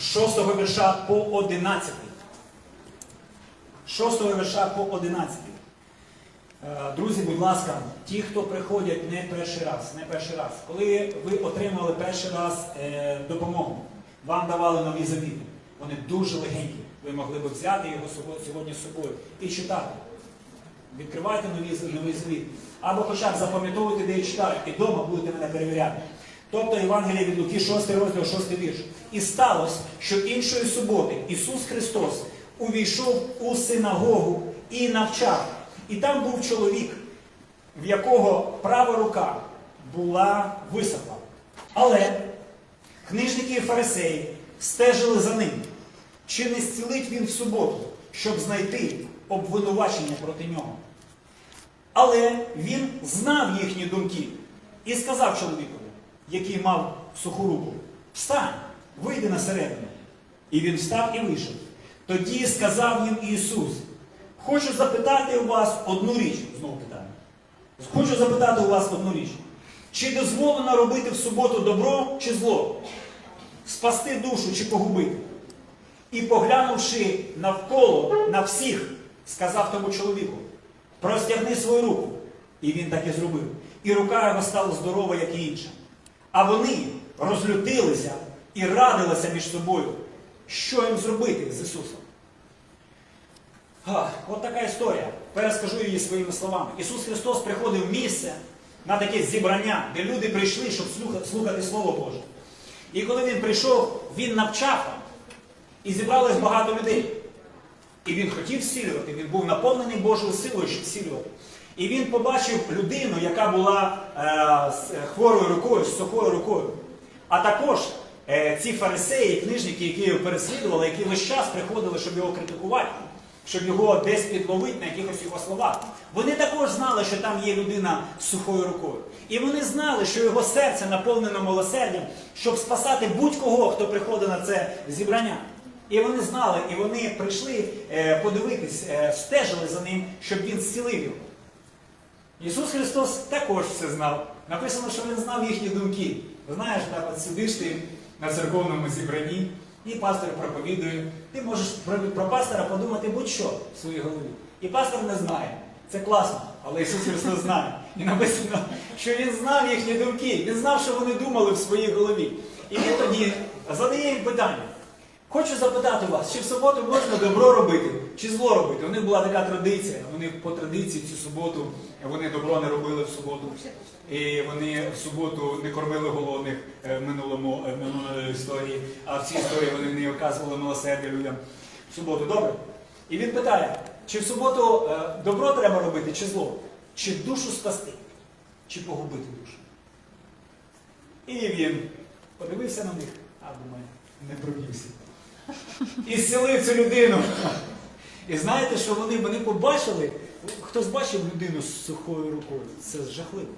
6 вірша по 11. 6 вірша по 11. Е, Друзі, будь ласка, ті, хто приходять не перший раз, не перший раз, коли ви отримали перший раз е, допомогу, вам давали нові завіти. Вони дуже легенькі. Ви могли б взяти його сьогодні з собою і читати. Відкривайте новий завіт. Або хоча б запам'ятовуйте, де я читаю, і вдома будете мене перевіряти. Тобто Євангелія від Луки, 6 розділ, 6 вірш. І сталося, що іншої суботи Ісус Христос увійшов у синагогу і навчав. І там був чоловік, в якого права рука була висохла. Але книжники і фарисеї стежили за ним, чи не зцілить він в суботу, щоб знайти обвинувачення проти нього. Але він знав їхні думки і сказав чоловікові, який мав суху руку, встань, вийди на середину. І він встав і вийшов. Тоді сказав їм Ісус, хочу запитати у вас одну річ, знову питання. Хочу запитати у вас одну річ. Чи дозволено робити в суботу добро чи зло? Спасти душу чи погубити? І поглянувши навколо на всіх, сказав тому чоловіку, простягни свою руку. І він так і зробив. І рука його стала здорова, як і інша. А вони розлютилися і радилися між собою, що їм зробити з Ісусом. А, от така історія. Перескажу її своїми словами. Ісус Христос приходив в місце на таке зібрання, де люди прийшли, щоб слухати Слово Боже. І коли він прийшов, він навчав там, і зібралось багато людей. І він хотів зцілювати, він був наповнений Божою силою, щоб зцілювати. І він побачив людину, яка була е, з хворою рукою, з сухою рукою. А також е, ці фарисеї, книжники, які його переслідували, які весь час приходили, щоб його критикувати, щоб його десь підловити на якихось його словах. Вони також знали, що там є людина з сухою рукою. І вони знали, що його серце наповнено милосердям, щоб спасати будь-кого, хто приходить на це зібрання. І вони знали, і вони прийшли е, подивитись, е, стежили за ним, щоб він зцілив його. Ісус Христос також все знав. Написано, що Він знав їхні думки. Знаєш, так от сидиш ти на церковному зібранні, і пастор проповідує. Ти можеш про, пастора подумати будь-що в своїй голові. І пастор не знає. Це класно, але Ісус Христос знає. І написано, що Він знав їхні думки, Він знав, що вони думали в своїй голові. І він тоді задає їм питання. Хочу запитати вас, чи в суботу можна добро робити, чи зло робити? У них була така традиція. Вони по традиції цю суботу вони добро не робили в суботу. І вони в суботу не кормили голодних е, в минулому е, в минулої історії, а в цій історії вони не оказували милосердя людям в суботу. Добре? І він питає, чи в суботу е, добро треба робити, чи зло? Чи душу спасти, чи погубити душу? І він подивився на них, а думає, не провівся. І зцілив цю людину. І знаєте, що вони, вони побачили, хтось бачив людину з сухою рукою. Це жахливо.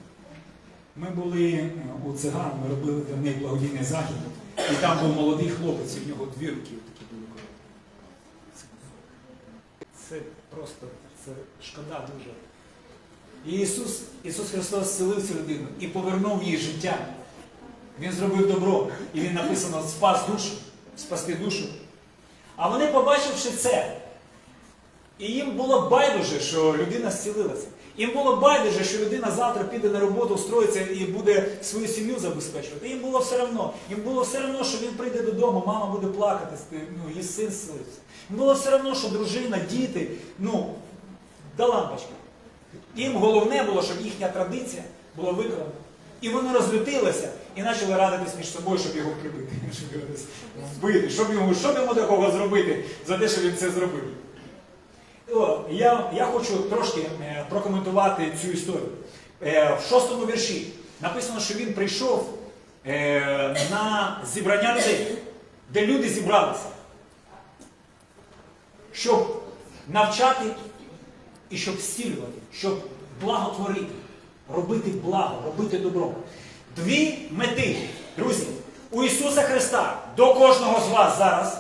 Ми були е, у циган, ми робили для них благодійний захід, і там був молодий хлопець, і в нього дві руки такі були. короткі. Це просто це шкода дуже. І Ісус, Ісус Христос зцілив цю людину і повернув їй життя. Він зробив добро. І він написано спас душу, спасти душу. А вони, побачивши це, і їм було байдуже, що людина зцілилася. Їм було байдуже, що людина завтра піде на роботу, устроїться і буде свою сім'ю забезпечувати. Їм було все одно. Їм було все одно, що він прийде додому, мама буде плакати, ну, її син зцілився. Їм було все одно, що дружина, діти, ну, да лампочка. Їм головне було, щоб їхня традиція була виконана. І вони розлютилися і почали радитись між собою, щоб його прибити, щоб його вбити, щоб йому, щоб йому такого зробити за те, що він це зробив. Я, я хочу трошки е, прокоментувати цю історію. Е, в шостому вірші написано, що він прийшов е, на зібрання людей, де люди зібралися, щоб навчати і щоб зцілювати, щоб благотворити, робити благо, робити добро. Дві мети, друзі, у Ісуса Христа до кожного з вас зараз,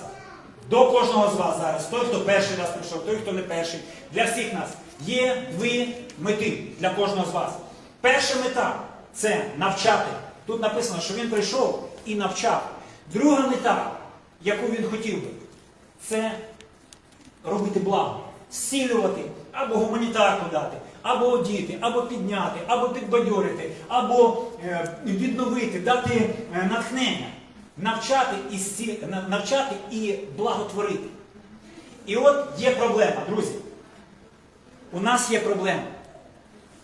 до кожного з вас зараз, той, хто перший раз прийшов, той, хто не перший, для всіх нас є дві мети для кожного з вас. Перша мета це навчати. Тут написано, що він прийшов і навчав. Друга мета яку він хотів би, це робити благо, зцілювати, або гуманітарку дати, або одіти, або підняти, або підбадьорити, або е, відновити, дати е, натхнення, навчати і, навчати і благотворити. І от є проблема, друзі. У нас є проблема.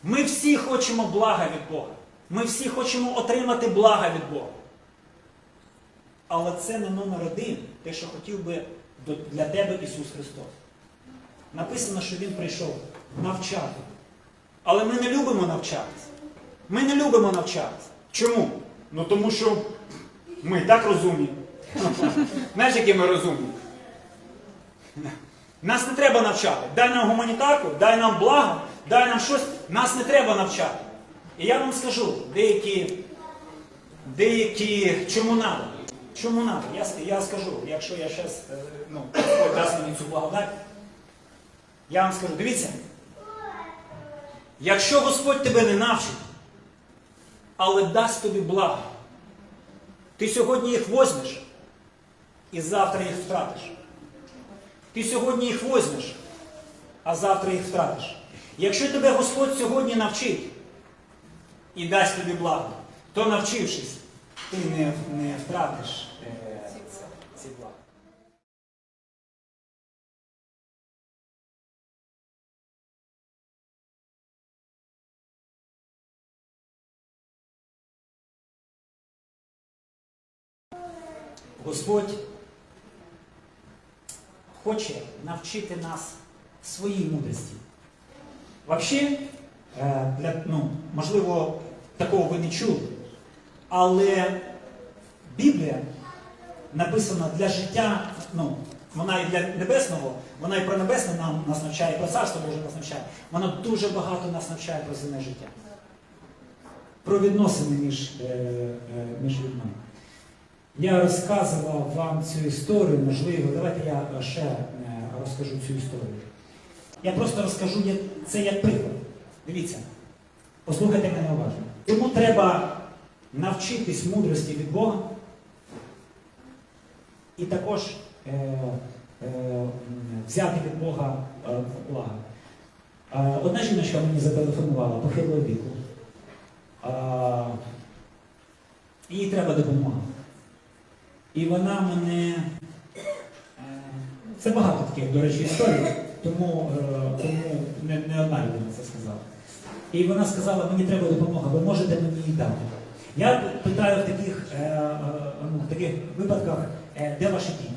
Ми всі хочемо блага від Бога. Ми всі хочемо отримати блага від Бога. Але це не номер один, те, що хотів би для тебе Ісус Христос. Написано, що Він прийшов навчати. Але ми не любимо навчатися. Ми не любимо навчатися. Чому? Ну тому що ми так розумні. Знаєш, які ми розумні? Нас не треба навчати. Дай нам гуманітарку, дай нам благо, дай нам щось. Нас не треба навчати. І я вам скажу, деякі, деякі чому надо? Чому надо? Я, я скажу, якщо я зараз, ну, дасть мені цю благодать, я вам скажу, дивіться, якщо Господь тебе не навчить, але дасть тобі благо, ти сьогодні їх возьмеш і завтра їх втратиш. Ти сьогодні їх возьмеш, а завтра їх втратиш. Якщо тебе Господь сьогодні навчить і дасть тобі благо, то навчившись, ти не, не втратиш е, ці блага. Господь хоче навчити нас своїй мудрості. Взагалі, е, для, ну, можливо, такого ви не чули, але Біблія написана для життя, ну, вона і для небесного, вона і про небесне нам нас навчає, і про царство Боже нас навчає. Вона дуже багато нас навчає про земне життя. Про відносини між, е, е, між людьми. Я розказував вам цю історію, можливо, давайте я ще е, розкажу цю історію. Я просто розкажу це як приклад. Дивіться, послухайте мене уважно. Чому треба навчитись мудрості від Бога? І також е, е, взяти від Бога е, благо. Е, одна жіночка мені зателефонувала похилого віку. Е, їй треба допомога. І вона мене. е, Це багато таких, до речі, історій, тому, е, тому не, не одна людина це сказала. І вона сказала, мені треба допомога, ви можете мені її дати. Я питаю в таких, е, ну, в таких випадках, де ваші діти?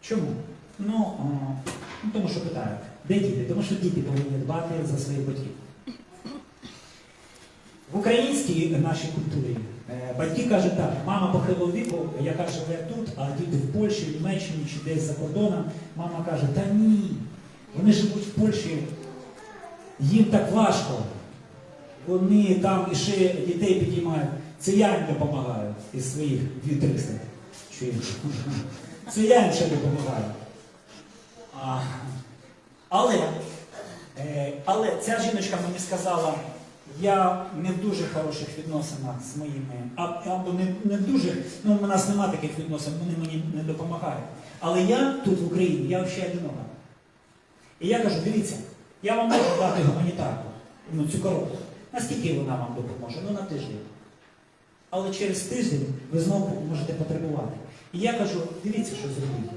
Чому? Ну, ну, тому що питаю, де діти? Тому що діти повинні дбати за своїх батьків. В українській нашій культурі батьки кажуть так, мама похилого віку, яка живе тут, а діти в Польщі, в Німеччині чи десь за кордоном, мама каже, та ні, вони живуть в Польщі, їм так важко. Вони там іще дітей підіймають. Це я їм допомагаю із своїх 2-300. Чуєш? Це я їм ще допомагаю. А, але, е, але ця жіночка мені сказала, я не в дуже хороших відносинах з моїми, або не, не дуже, ну у нас немає таких відносин, вони мені не допомагають. Але я тут в Україні, я ще одинока. І я кажу, дивіться, я вам можу дати гуманітарку, ну цю коробку. Наскільки вона вам допоможе? Ну на тиждень. Але через тиждень ви знову можете потребувати. І я кажу, дивіться, що зробити.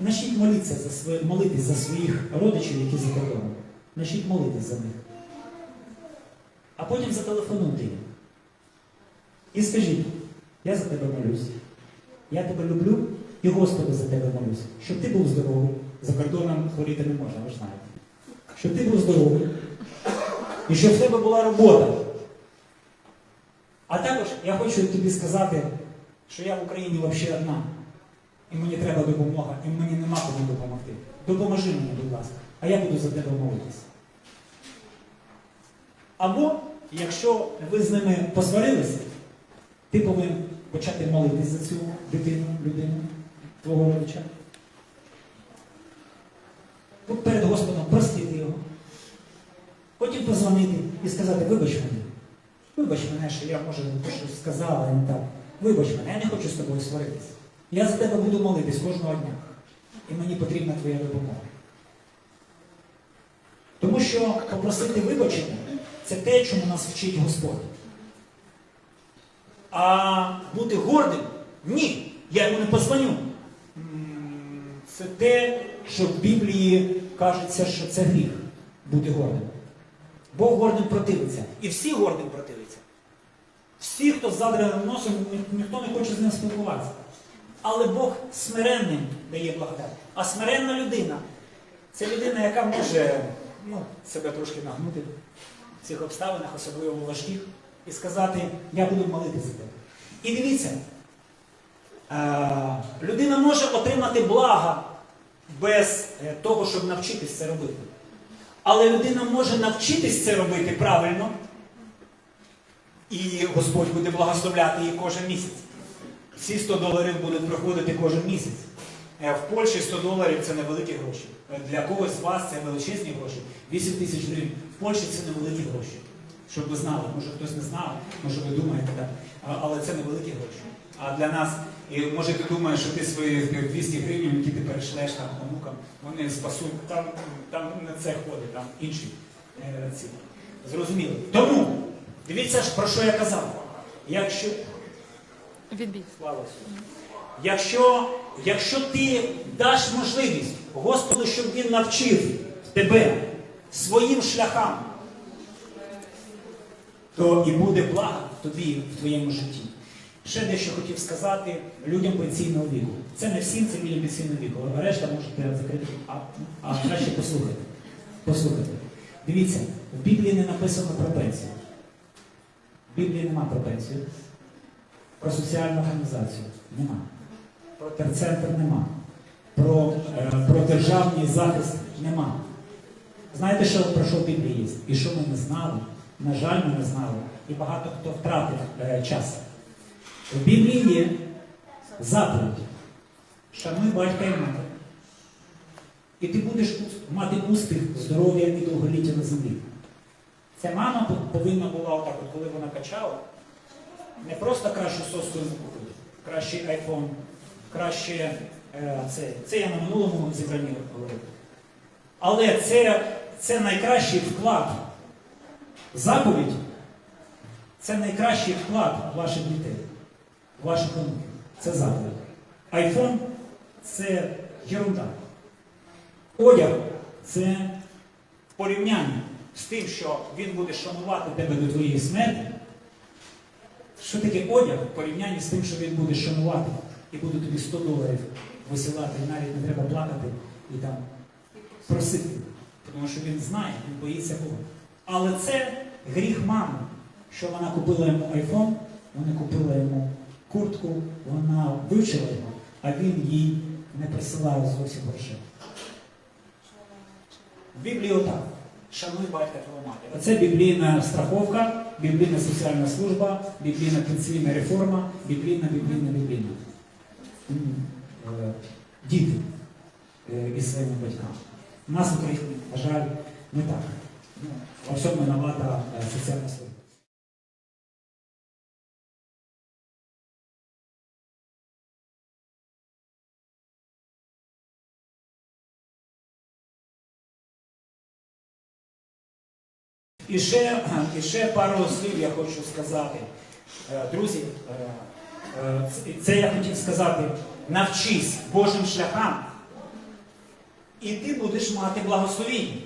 Начніть молитися за свої, молитись за своїх родичів, які за кордоном. Начніть молитись за них. А потім зателефонуйте їм. І скажіть, я за тебе молюсь. Я тебе люблю і Господу за тебе молюсь. Щоб ти був здоровий. За кордоном хворіти не можна, ви ж знаєте. Щоб ти був здоровий. І щоб в тебе була робота. А також я хочу тобі сказати, що я в Україні взагалі одна. І мені треба допомога, і мені нема кому допомогти. Допоможи мені, будь ласка, а я буду за тебе молитися. Або, якщо ви з ними посварилися, ти повинен почати молитись за цю дитину, людину, твого родича. Перед Господом простити його. Потім позвонити і сказати, вибач мене. Вибач мене, що я може щось сказала не так. Вибач мене, я не хочу з тобою сваритися. Я за тебе буду молитись кожного дня. І мені потрібна твоя допомога. Тому що попросити вибачення це те, чому нас вчить Господь. А бути гордим ні, я йому не позвоню. Це те, що в Біблії кажеться, що це гріх бути гордим. Бог гордим противиться. І всі гордим противиться. Всі, хто з носом, ні- ніхто не хоче з ним спілкуватися. Але Бог смиренним дає благодать. А смиренна людина це людина, яка може ну, себе трошки нагнути в цих обставинах, особливо важких, і сказати, я буду молитися за тебе. І дивіться, е, людина може отримати блага без е, того, щоб навчитись це робити. Але людина може навчитись це робити правильно, і Господь буде благословляти її кожен місяць. Ці 100 доларів будуть приходити кожен місяць. Е, В Польщі 100 доларів це невеликі гроші. Для когось з вас це величезні гроші. 8 тисяч гривень. В Польщі це невеликі гроші. Щоб ви знали, може хтось не знав, може ви думаєте так. Але це невеликі гроші. А для нас, і може ти думаєш, що ти свої 200 гривень, які ти перешлеш там онукам, вони спасуть. Там, там не це ходить, там інші е, ці. Зрозуміло. Тому, дивіться ж, про що я казав. Якщо Відбій. Слава Якщо, якщо ти даш можливість Господу, щоб Він навчив тебе своїм шляхам, то і буде благо тобі в твоєму житті. Ще дещо хотів сказати людям пенсійного віку. Це не всім, це людям пенсійного віку. А решта можете закрити, а, а краще послухати. Послухайте. Дивіться, в Біблії не написано про пенсію. В Біблії нема про пенсію. Про соціальну організацію нема. Про терцентр нема. Про, е, про державний захист нема. Знаєте, що про що в Біблії є? І що ми не знали? На жаль, ми не знали. І багато хто втратив е, час. В Біблії є заповідь. Шануй батька і матір. І ти будеш мати успіх, здоров'я і довголіття на землі. Ця мама повинна була отак, от, коли вона качала, не просто кращу соску йому купити, кращий iPhone, краще е, це. Це я на минулому зібранні говорив. Але це, це найкращий вклад. Заповідь це найкращий вклад ваших дітей, ваших онуків. Це заповідь. iPhone це ерунда. Одяг це в порівнянні з тим, що він буде шанувати тебе до твоєї смерті. Що таке одяг в порівнянні з тим, що він буде шанувати і буде тобі 100 доларів висилати, і навіть не треба плакати і там просити. Тому що він знає, він боїться Бога. Але це гріх мами, що вона купила йому айфон, вона купила йому куртку, вона вивчила його, а він їй не присилає зовсім грошей. В Біблії отак. Шануй батька твого матір. Оце біблійна страховка, біблійна соціальна служба, біблійна пенсійна реформа, біблійна, біблійна, біблійна. Е, Діти е, із своїми батьками. У нас в Україні, на жаль, не так. Ну, Во всьому виновата соціальна служба. І ще, і ще пару слів я хочу сказати. Е, Друзі, е, е, це я хотів сказати, навчись Божим шляхам, і ти будеш мати благословіння.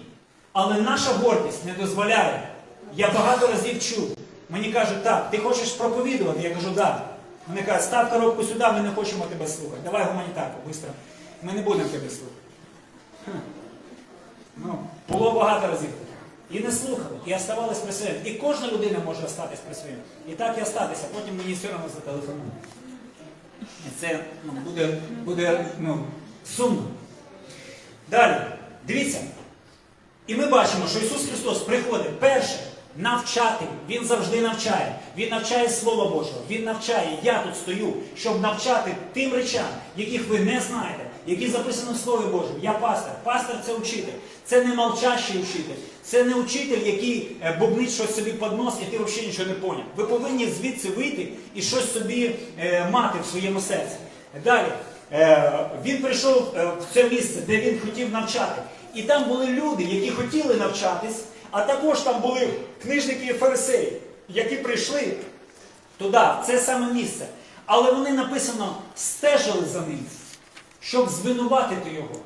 Але наша гордість не дозволяє. Я багато разів чув. Мені кажуть, так, ти хочеш проповідувати? Я кажу, так. Вони кажуть, став коробку сюди, ми не хочемо тебе слухати. Давай гуманітарку, швидко. Ми не будемо тебе слухати. Хм. Ну, було багато разів. І не слухали, і оставались при своєму. І кожна людина може остатись при своєму. І так і остатися, потім мені все одно зателефонують. І це ну, буде, буде ну, сумно. Далі, дивіться. І ми бачимо, що Ісус Христос приходить перше навчати. Він завжди навчає. Він навчає Слова Божого. Він навчає. Я тут стою, щоб навчати тим речам, яких ви не знаєте, які записані в Слові Божому. Я пастор. Пастор це учитель. Це не молчащий учитель. Це не учитель, який е, бубнить щось собі під нос, і ти взагалі нічого не поняв. Ви повинні звідси вийти і щось собі е, мати в своєму серці. Далі. Е, він прийшов е, в це місце, де він хотів навчати. І там були люди, які хотіли навчатись, а також там були книжники і фарисеї, які прийшли туди, в це саме місце. Але вони написано стежили за ним, щоб звинуватити його.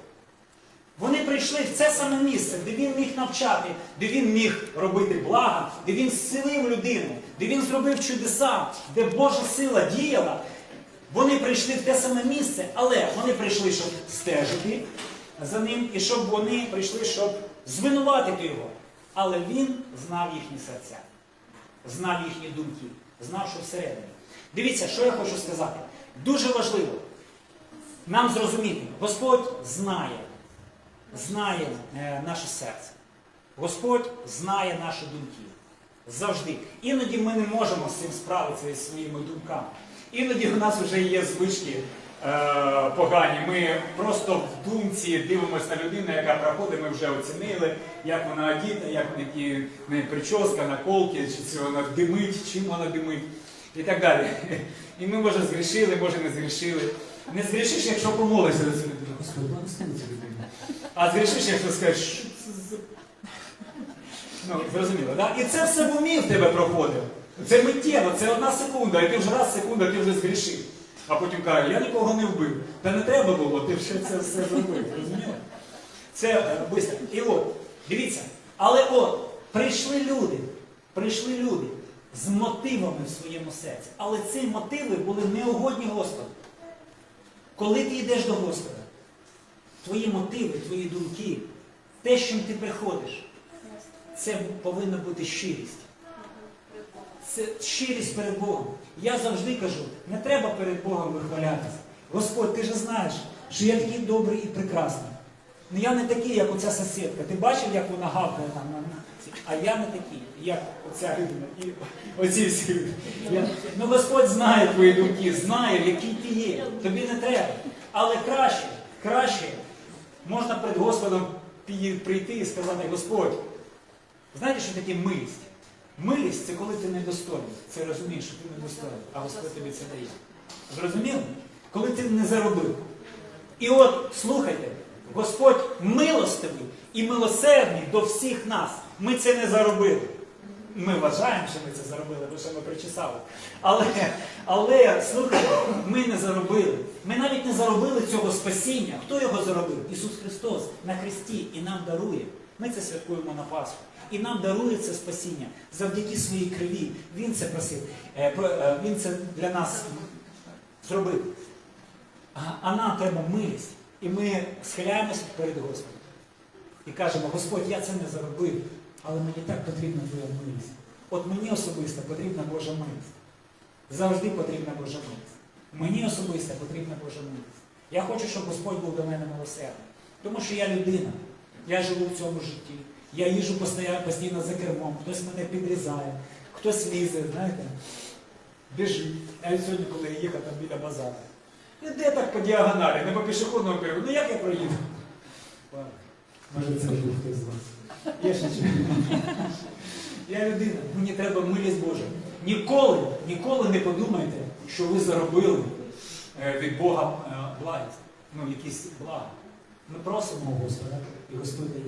Вони прийшли в це саме місце, де він міг навчати, де він міг робити блага, де він зцілив людину, де він зробив чудеса, де Божа сила діяла. Вони прийшли в те саме місце, але вони прийшли, щоб стежити за ним, і щоб вони прийшли, щоб звинуватити його. Але він знав їхні серця, знав їхні думки, знав, що всередині. Дивіться, що я хочу сказати. Дуже важливо нам зрозуміти, Господь знає, знає е, наше серце. Господь знає наші думки. Завжди. Іноді ми не можемо з цим справитися із своїми думками. Іноді у нас вже є звички е, погані. Ми просто в думці дивимося на людину, яка проходить, ми вже оцінили, як вона одіта, як неї в прическа, наколки, чи це вона димить, чим вона димить і так далі. І ми, може, згрішили, може, не згрішили. Не згрішиш, якщо помолишся до благослови людину. А зрішиш, якщо скажеш, що це за. Ну, зрозуміло, так? І це все в умі в тебе проходить. Це миттєво, це одна секунда, і ти вже раз секунда, ти вже згрішив. А потім каже, я нікого не вбив. Та не треба було, ти вже це все зробив. Розумієте? Це е, бистро. І от, дивіться, але от, прийшли люди, прийшли люди з мотивами в своєму серці. Але ці мотиви були неугодні Господу. Коли ти йдеш до Господа, твої мотиви, твої думки, те, з чим ти приходиш, це повинна бути щирість. Це щирість перед Богом. Я завжди кажу, не треба перед Богом вихвалятися. Господь, ти ж знаєш, що я такий добрий і прекрасний. Ну я не такий, як оця сусідка. Ти бачив, як вона гавкає там на? А я не такий, як оця людина. І оці всі. Я... Ну Господь знає твої думки, знає, який ти є. Тобі не треба. Але краще, краще можна перед Господом прийти і сказати, Господь, знаєте, що таке милість? Милість це коли ти недостойний. Це розумієш, що ти недостойний, а Господь тобі це дає. Зрозуміло? Коли ти не заробив. І от, слухайте, Господь милостивий і милосердний до всіх нас. Ми це не заробили. Ми вважаємо, що ми це заробили, бо що ми причесали. Але, але слухайте, ми не заробили. Ми навіть не заробили цього спасіння. Хто його заробив? Ісус Христос на Христі і нам дарує. Ми це святкуємо на Пасху. І нам дарує це спасіння завдяки своїй крові. Він це просив. Е, е, Він це для нас зробив. А нам треба милість. І ми схиляємося перед Господом. І кажемо, Господь, я це не заробив, але мені так потрібна Твоя милість. От мені особисто потрібна Божа милість. Завжди потрібна Божа милість. Мені особисто потрібна Божа милість. Я хочу, щоб Господь був до мене милосердний. Тому що я людина. Я живу в цьому житті. Я їжу постійно, постійно за кермом, хтось мене підрізає, хтось лізе, знаєте, біжить. Я сьогодні, коли я їхав там біля базару. Іде так по діагоналі, не по пішохідному переходу. Ну як я проїду? Може, це був хтось з вас. Я нічого. Я людина, мені треба милість Божа. Ніколи, ніколи не подумайте, що ви заробили е, від Бога е, благість. Ну, якісь блага. Ми просимо Господа, і Господь дає.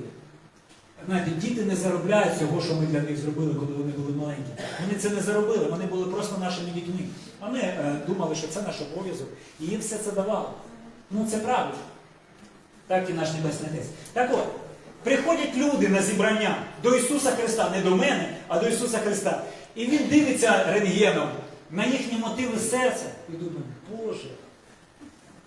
Знаєте, діти не заробляють цього, що ми для них зробили, коли вони були маленькі. Вони це не заробили, вони були просто нашими дітьми. Вони е, думали, що це наш обов'язок, і їм все це давало. Ну це правда. Так і наш Небесний Отець. Так от, приходять люди на зібрання до Ісуса Христа, не до мене, а до Ісуса Христа. І Він дивиться рентгеном на їхні мотиви серця і думає, Боже,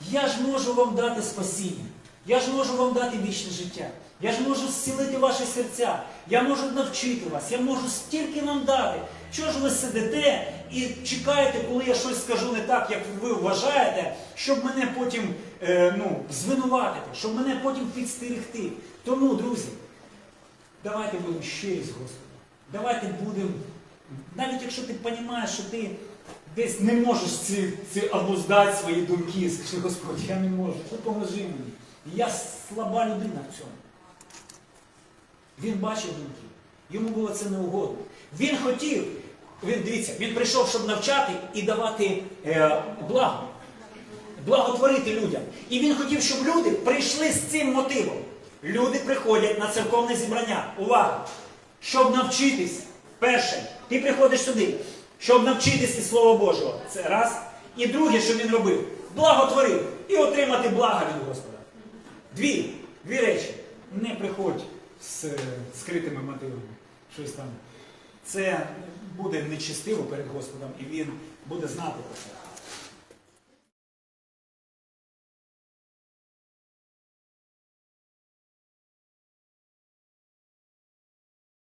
я ж можу вам дати спасіння, я ж можу вам дати вічне життя, я ж можу зцілити ваші серця, я можу навчити вас, я можу стільки вам дати. Чого ж ви сидите і чекаєте, коли я щось скажу не так, як ви вважаєте, щоб мене потім е, ну, звинуватити, щоб мене потім підстерегти. Тому, друзі, давайте будемо щирі з Господом. Давайте будемо, навіть якщо ти розумієш, що ти десь не можеш ці, ці обуздати свої думки, скажи, Господь, я не можу, допоможи мені. Я слаба людина в цьому. Він бачив думки. Йому було це не угодно. Він хотів, він дивіться, він прийшов, щоб навчати і давати е, благо, благотворити людям. І він хотів, щоб люди прийшли з цим мотивом. Люди приходять на церковне зібрання. Увага! Щоб навчитись. Перше, ти приходиш сюди, щоб навчитись із Слова Божого. Це раз. І друге, що він робив, благотворив і отримати благо від Господа. Дві, дві речі. Не приходь з е, скритими мотивами. Щось там. Це буде нечестиво перед Господом, і він буде знати про це.